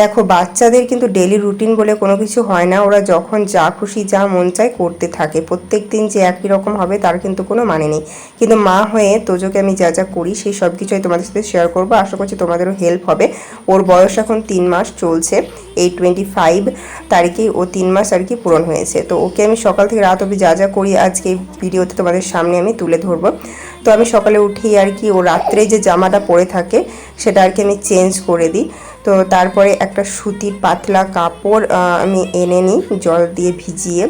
দেখো, বাচ্চাদের কিন্তু ডেলি রুটিন বলে কোনো কিছু হয় না। ওরা যখন যা খুশি, যা মন চায় করতে থাকে। প্রত্যেক দিন যে একই রকম হবে, তার কিন্তু কোনো মানে নেই। কিন্তু মা হয়ে তোজোকে আমি যা যা করি, সেই সব কিছুই তোমাদের সাথে শেয়ার করব। আশা করছি তোমাদেরও হেল্প হবে। ওর বয়স এখন তিন মাস চলছে। এই টোয়েন্টি ফাইভ তারিখেই ও তিন মাস আর কি পূরণ হয়েছে। তো ওকে আমি সকাল থেকে রাত অবধি যা যা করি, আজকে ভিডিওতে তোমাদের সামনে আমি তুলে ধরবো। তো আমি সকালে উঠি আর কি ও রাত্রে যে জামাটা পরে থাকে, সেটা আর কি আমি চেঞ্জ করে দিই। তো তারপরে একটা সুতির পাতলা কাপড় আমি এনে নিই জল দিয়ে ভিজিয়ে।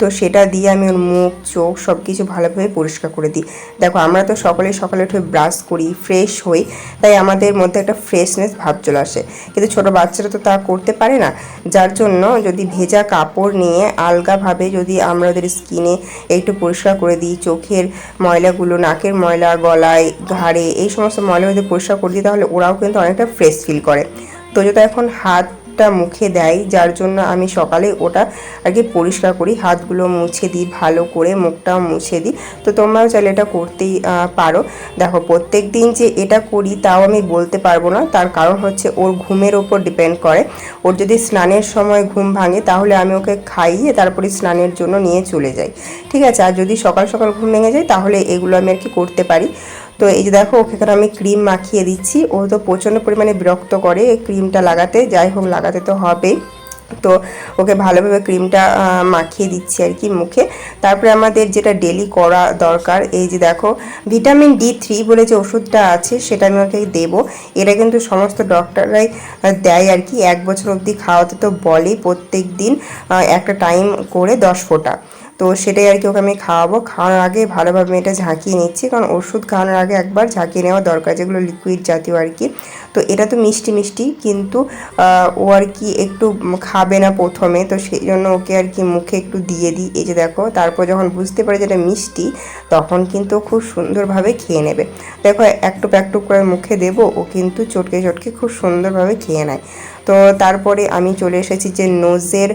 তো সেটা দিয়ে আমি ওর মুখ, চোখ সব কিছু ভালোভাবে পরিষ্কার করে দিই। দেখো, আমরা তো সকালে সকালে উঠে ব্রাশ করি ফ্রেশ হই, তাই আমাদের মধ্যে একটা ফ্রেশনেস ভাব চলে আসে। কিন্তু ছোট বাচ্চারা তো তা করতে পারে না। যার জন্য যদি ভেজা কাপড় নিয়ে আলগাভাবে যদি আমরা ওদের স্কিনে একটু পরিষ্কার করে দিই, চোখের ময়লাগুলো, নাকের ময়লা, গলায়, ঘাড়ে, এই সমস্ত ময়লা যদি পরিষ্কার করে দিই, তাহলে ওরাও কিন্তু অনেকটা ফ্রেশ ফিল করে। তো যেটা এখন হাতটা মুখে দেয়, যার জন্য আমি সকালে ওটা আর কি পরিষ্কার করি, হাতগুলো মুছে দিই, ভালো করে মুখটাও মুছে দিই। তো তোমরাও চাইলে এটা করতেই পারো। দেখো প্রত্যেক দিন যে এটা করি তাও আমি বলতে পারব না। তার কারণ হচ্ছে ওর ঘুমের ওপর ডিপেন্ড করে। ওর যদি স্নানের সময় ঘুম ভাঙে, তাহলে আমি ওকে খাইয়ে তারপরে স্নানের জন্য নিয়ে চলে যাই। ঠিক আছে? আর যদি সকাল সকাল ঘুম ভেঙে যায়, তাহলে এগুলো আমি আর কি করতে পারি। তো এই যে দেখো, ওকে এখানে আমি ক্রিম মাখিয়ে দিচ্ছি। ও তো প্রচণ্ড পরিমাণে বিরক্ত করে এই ক্রিমটা লাগাতে। যাই হোক, লাগাতে তো হবেই তো ওকে ভালোভাবে ক্রিমটা মাখিয়ে দিচ্ছি আর কি মুখে। তারপরে আমাদের যেটা ডেলি করা দরকার, এই যে দেখো ভিটামিন ডি থ্রি বলে যে ওষুধটা আছে, সেটা আমি ওকে দেবো। এটা কিন্তু সমস্ত ডক্টররাই দেয় আর কি। এক বছর অবধি খাওয়াতে তো বলেই প্রত্যেক দিন একটা টাইম করে দশ ফোঁটা। তো সেটাই আর কি ওকে আমি খাওয়াবো। খাওয়ানোর আগে ভালোভাবে এটা ঝাঁকিয়ে নিচ্ছি, কারণ ওষুধ খাওয়ানোর আগে একবার ঝাঁকিয়ে নেওয়া দরকার, যেগুলো লিকুইড জাতীয় আর কি। তো এটা তো মিষ্টি মিষ্টি, কিন্তু ও আর কি একটু খাবে না প্রথমে, তো সেই জন্য ওকে আর কি মুখে একটু দিয়ে দিই। এই যে দেখো, তারপর যখন বুঝতে পারে যে এটা মিষ্টি, তখন কিন্তু খুব সুন্দরভাবে খেয়ে নেবে। দেখো একটু একটু করে মুখে দেবো, ও কিন্তু চটকে চটকে খুব সুন্দরভাবে খেয়ে নেয়। তো তারপরে আমি চলে এসেছি যে নোজের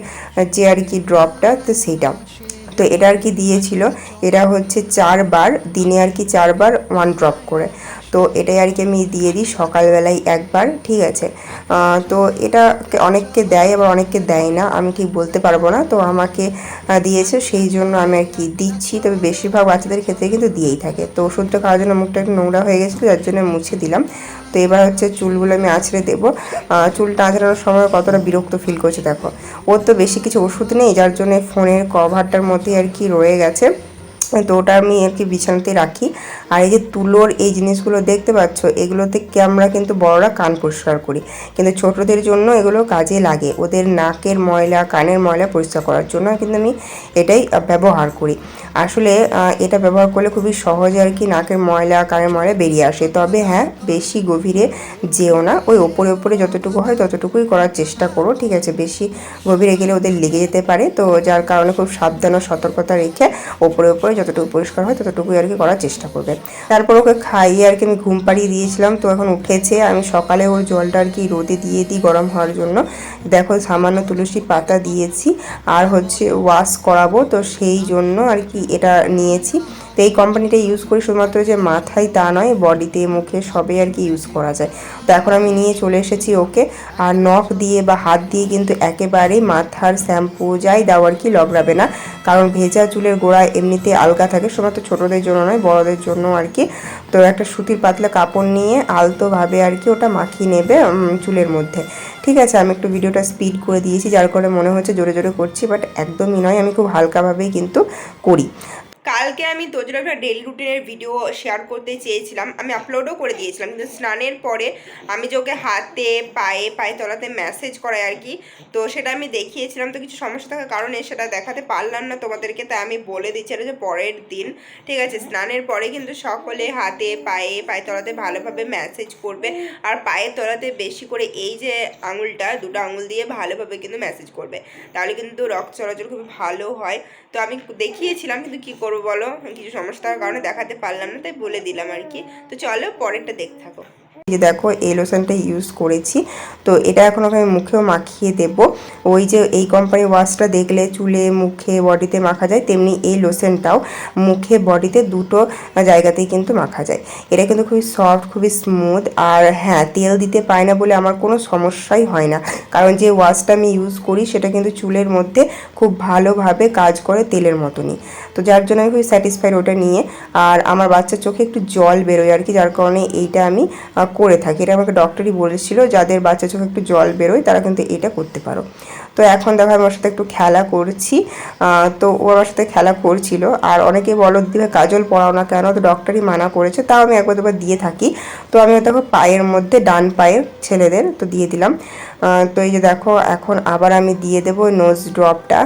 যে আর কি ড্রপটা তো সেইটা। তো এটা আর কি দিয়েছিল। এটা হচ্ছে চারবার, দিনে আর কি চারবার ওয়ান ড্রপ করে। তো এটাই আর কি আমি দিয়ে দিই সকালবেলায় একবার, ঠিক আছে? তো এটা অনেককে দেয়, আবার অনেককে দেয় না, আমি ঠিক বলতে পারব না। তো আমাকে দিয়েছে, সেই জন্য আমি আর কি দিচ্ছি। তবে বেশিরভাগ বাচ্চাদের ক্ষেত্রে কিন্তু দিয়েই থাকে। তো ওষুধটা খাওয়ার জন্য মুখটা একটু নোংরা হয়ে গেছিল, যার জন্য মুছে দিলাম। তো এবার হচ্ছে চুলগুলো আমি আঁচড়ে দেবো। চুলটা আঁচড়ানোর সময় কতটা বিরক্ত ফিল করছে, দেখো। ওর তো বেশি কিছু ওষুধ নেই, যার জন্য ফোনের কভারটার মধ্যে আর কি রয়ে গেছে। তো ওটা আমি আর কি বিছানাতে রাখি। আর এই যে তুলোর এই জিনিসগুলো দেখতে পাচ্ছ, এগুলোতে আমরা কিন্তু বড়রা কান পরিষ্কার করি। কিন্তু ছোটদের জন্য এগুলো কাজে লাগে। ওদের নাকের ময়লা, কানের ময়লা পরিষ্কার করার জন্য কিন্তু আমি এটাই ব্যবহার করি। আসলে এটা ব্যবহার করলে খুবই সহজে আর কি নাকের ময়লা, কানের ময়লা বেরিয়ে আসে। তবে হ্যাঁ বেশি গভীরে যেও না। ওই ওপরে ওপরে যতটুকু হয় ততটুকুই করার চেষ্টা করো, ঠিক আছে? বেশি গভীরে গেলে ওদের লেগে যেতে পারে। তো যার কারণে খুব সাবধান ও সতর্কতা রেখে ওপরে ওপরে যতটুকু পরিষ্কার হয় ততটুকুই আর কি করার চেষ্টা করবে। তারপর ওকে খাইয়ে আর কি আমি ঘুম পাড়িয়ে দিয়েছিলাম, তো এখন উঠেছে। আমি সকালে ওর জলটা আর কি রোদে দিয়ে দিই গরম হওয়ার জন্য। দেখো সামান্য তুলসী পাতা দিয়েছি আর হচ্ছে ওয়াশ করাবো, তো সেই জন্য আর কি এটা নিয়েছি। তো এই কোম্পানিটা ইউজ করি শুধুমাত্র যে মাথায় তা নয় বডিতে মুখে সবে আর কি ইউজ করা যায়। তো এখন আমি নিয়ে চলে এসেছি ওকে। আর নখ দিয়ে বা হাত দিয়ে কিন্তু একেবারেই মাথার শ্যাম্পু যাই দাও আর কি লগড়াবে না। কারণ ভেজা চুলের গোড়া এমনিতে আলগা থাকে, শুধুমাত্র ছোটোদের জন্য নয়, বড়দের জন্য আর কি। তো একটা সুতির পাতলা কাপড় নিয়ে আলতোভাবে আর কি ওটা মাখিয়ে নেবে চুলের মধ্যে। ঠিক আছে, আমি একটু ভিডিওটা স্পিড করে দিয়েছি, যার কারণে মনে হচ্ছে জোরে জোরে করছি বাট একদমই নয়, আমি খুব হালকাভাবেই কিন্তু করি। কালকে আমি তোজোর একটা ডেলি রুটিনের ভিডিও শেয়ার করতে চেয়েছিলাম। আমি আপলোডও করে দিয়েছিলাম, কিন্তু স্নানের পরে আমি যে ওকে হাতে, পায়ে পায়ে তলাতে ম্যাসেজ করাই আর কি, তো সেটা আমি দেখিয়েছিলাম। তো কিছু সমস্যা থাকার কারণে সেটা দেখাতে পারলাম না তোমাদেরকে, তাই আমি বলে দিচ্ছি যে পরের দিন, ঠিক আছে? স্নানের পরে কিন্তু সকলে হাতে, পায়ে পায়ে তলাতে ভালোভাবে ম্যাসেজ করবে আর পায়ের তলাতে বেশি করে এই যে আঙুলটা, দুটো আঙুল দিয়ে ভালোভাবে কিন্তু ম্যাসেজ করবে। তাহলে কিন্তু রক্ত চলাচল খুব ভালো হয়। তো আমি দেখিয়েছিলাম, কিন্তু কী করব? বলো? কিছু সমস্যার কারণে দেখাতে পারলাম না, তাই বলে দিলাম আর কি। তো চলো পরেরটা দেখতে থাকো। যে দেখো এই লোশনটা ইউজ করেছি। তো এটা এখন আমি মুখেও মাখিয়ে দেব। ওই যে এই কোম্পানির ওয়াশটা দেখলে চুলে, মুখে বডিতে মাখা যায়, তেমনি এই লোশনটাও মুখে বডিতে দুটো জায়গাতেই কিন্তু মাখা যায়। এটা কিন্তু খুবই সফট খুবই স্মুথ আর হ্যাঁ তেল দিতে পায় না বলে আমার কোনো সমস্যাই হয় না। কারণ যে ওয়াশটা আমি ইউজ করি, সেটা কিন্তু চুলের মধ্যে খুব ভালোভাবে কাজ করে তেলের মতনই। তো যার জন্য আমি খুবই স্যাটিসফাইড ওটা নিয়ে। আর আমার বাচ্চার চোখে একটু জল বেরোয় আর কি, যার কারণে এইটা আমি করে থাকি। এটা আমাকে ডক্টরই বলেছিল, যাদের বাচ্চার চোখে একটু জল বেরোয়, তারা কিন্তু এটা করতে পারো। তো এখন দেখো আমি ওর সাথে একটু খেলা করছি। তো ও আমার সাথে খেলা করছিল। আর অনেকে বলো দিবে কাজল পড়াও না কেন? তো ডক্টরই মানা করেছে। তাও আমি একবার দুবার দিয়ে থাকি। তো আমি দেখো পায়ের মধ্যে ডান পায়ের ছেলেদের তো দিয়ে দিলাম। তো এই যে দেখো, এখন আবার আমি দিয়ে দেবো নোজ ড্রপটা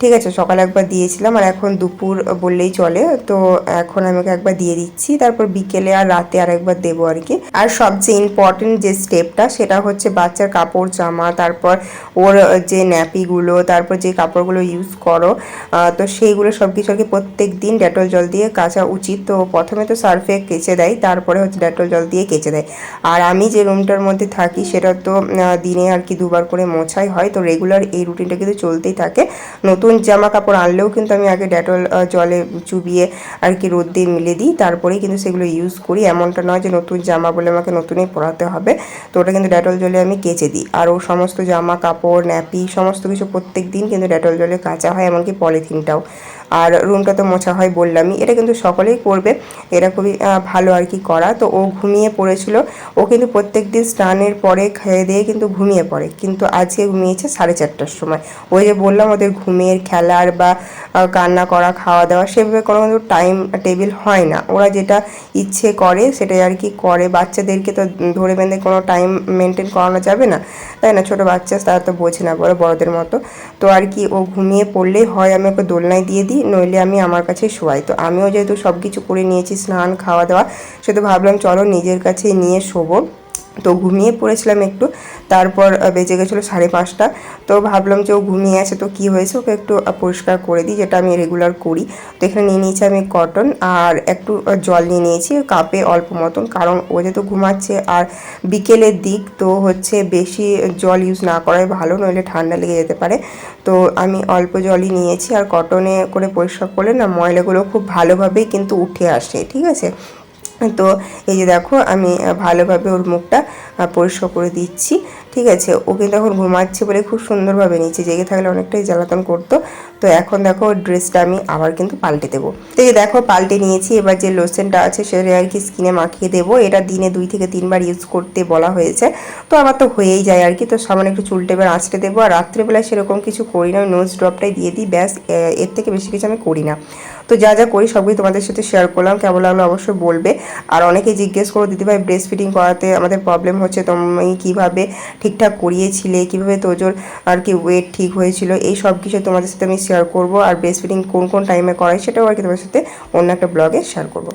ঠিক আছে, সকালে একবার দিয়েছিলাম আর এখন দুপুর বললেই চলে। তো এখন আমি ওকে একবার দিয়ে দিচ্ছি। তারপর বিকেলে আর রাতে আর একবার দেবো আর কি। আর সবচেয়ে ইম্পর্টেন্ট যে স্টেপটা সেটা হচ্ছে বাচ্চার কাপড় জামা। তারপর ওর যে ন্যাপিগুলো, তারপর যে কাপড়গুলো ইউজ করো তো সেইগুলো সব কিছু আর কি প্রত্যেক দিন ডেটল জল দিয়ে কাচা উচিত। তো প্রথমে তো সার্ফে কেচে দেয়, তারপরে হচ্ছে ডেটল জল দিয়ে কেচে দেয়। আর আমি যে রুমটার মধ্যে থাকি, সেটা তো দিনে আর কি দুবার করে মোছাই হয়। তো রেগুলার এই রুটিনটা কিন্তু চলতেই থাকে। নতুন জামা কাপড় আনলেও কিন্তু আমি আগে ডেটল জলে চুবিয়ে আর কি রোদ দিয়ে মিলে দিই। তারপরেই কিন্তু সেগুলো ইউজ করি। এমনটা নয় যে নতুন জামা বলে আমাকে নতুনই পরাতে হবে। তো ওটা কিন্তু ডেটল জলে আমি কেচে দিই। আর ও সমস্ত জামা কাপড় ন্যাপি সমস্ত কিছু প্রত্যেক দিন কিন্তু ডেটল জলে কাঁচা হয় এমনকি পলিথিনটাও। আর রুমটা তো মোছা হয় বললামই। এটা কিন্তু সকলেই করবে। এটা খুবই ভালো আর কি করা। তো ও ঘুমিয়ে পড়েছিল। ও কিন্তু প্রত্যেক দিন স্নানের পরে খেয়ে দিয়ে কিন্তু ঘুমিয়ে পড়ে। কিন্তু আজকে ঘুমিয়েছে সাড়ে চারটার সময়। ওই যে বললাম, ওদের ঘুমের খেলার বা কান্না করা, খাওয়া দাওয়া সেভাবে কোনো কিন্তু টাইম টেবিল হয় না। ওরা যেটা ইচ্ছে করে সেটাই আর কি করে। বাচ্চাদেরকে তো ধরে বেঁধে কোনো টাইম মেনটেন করানো যাবে না। তাই না? ছোটো বাচ্চা, তারা তো বোঝে না বড়, বড়দের মতো। তো আর কি ও ঘুমিয়ে পড়লেই হয়, আমি ওকে দোলনায় দিয়ে দিই। নইলে আমি আমার কাছে শোয়াই। তো আমিও যেহেতু সব কিছু করে নিয়েছি, স্নান, খাওয়া দাওয়া সে তো ভাবলাম চলো নিজের কাছে নিয়ে শোবো। তো ঘুমিয়ে পড়েছিলাম একটু, তারপর বেজে গেছিল সাড়ে পাঁচটা। তো ভাবলাম যে ও ঘুমিয়ে আছে, তো কি হয়েছে? ওকে একটু পরিষ্কার করে দিই, যেটা আমি রেগুলার করি। তো এখানে নিয়ে নিয়েছি আমি কটন আর একটু জল নিয়ে নিয়েছি কাপে অল্প মতন, কারণ ও যেহেতু ঘুমাচ্ছে, আর বিকেলের দিক, তো হচ্ছে বেশি জল ইউজ না করাই ভালো, নইলে ঠান্ডা লেগে যেতে পারে। তো আমি অল্প জলই নিয়েছি, আর কটনে করে পরিষ্কার করলে না ময়লাগুলো খুব ভালোভাবেই কিন্তু উঠে আসে, ঠিক আছে? তো এই যে দেখো, আমি ভালোভাবে ওর মুখটা পরিষ্কার করে দিচ্ছি। ঠিক আছে? ও কিন্তু এখন ঘুমাচ্ছে বলে খুব সুন্দরভাবে নিচে জেগে থাকলে অনেকটাই জ্বালাতন করতো। তো এখন দেখো, ওর ড্রেসটা আমি আবার কিন্তু পাল্টে দেবো। তো এই দেখো, পাল্টে নিয়েছি। এবার যে লোশনটা আছে, সেটা আর কি স্কিনে মাখিয়ে দেবো। এটা দিনে দুই থেকে তিনবার ইউজ করতে বলা হয়েছে। তো আমার তো হয়েই যায় আর কি। তো সামান্য একটু চুলটা এবার আঁচড়ে দেবো। আর রাত্রেবেলায় সেরকম কিছু করি না। নোজ ড্রপটাই দিয়ে দিই। ব্যাস এর থেকে বেশি কিছু আমি করি না। তো যা যা করি সবই তোমাদের সাথে শেয়ার করলাম, কেমন লাগল অবশ্যই বলবে। আর অনেকে জিজ্ঞেস করো, দিদিভাই ব্রেস্ট ফিটিং করাতে আমাদের প্রবলেম হচ্ছে, তুমি কীভাবে ঠিকঠাক করিয়েছিলে, কীভাবে তোজোর আর কি ওয়েট ঠিক হয়েছিল? এই সব কিছু তোমাদের সাথে আমি শেয়ার করব। আর ব্রেস্ট ফিটিং কোন কোন টাইমে করাই সেটাও আর কি তোমাদের সাথে অন্য একটা ব্লগে শেয়ার করব।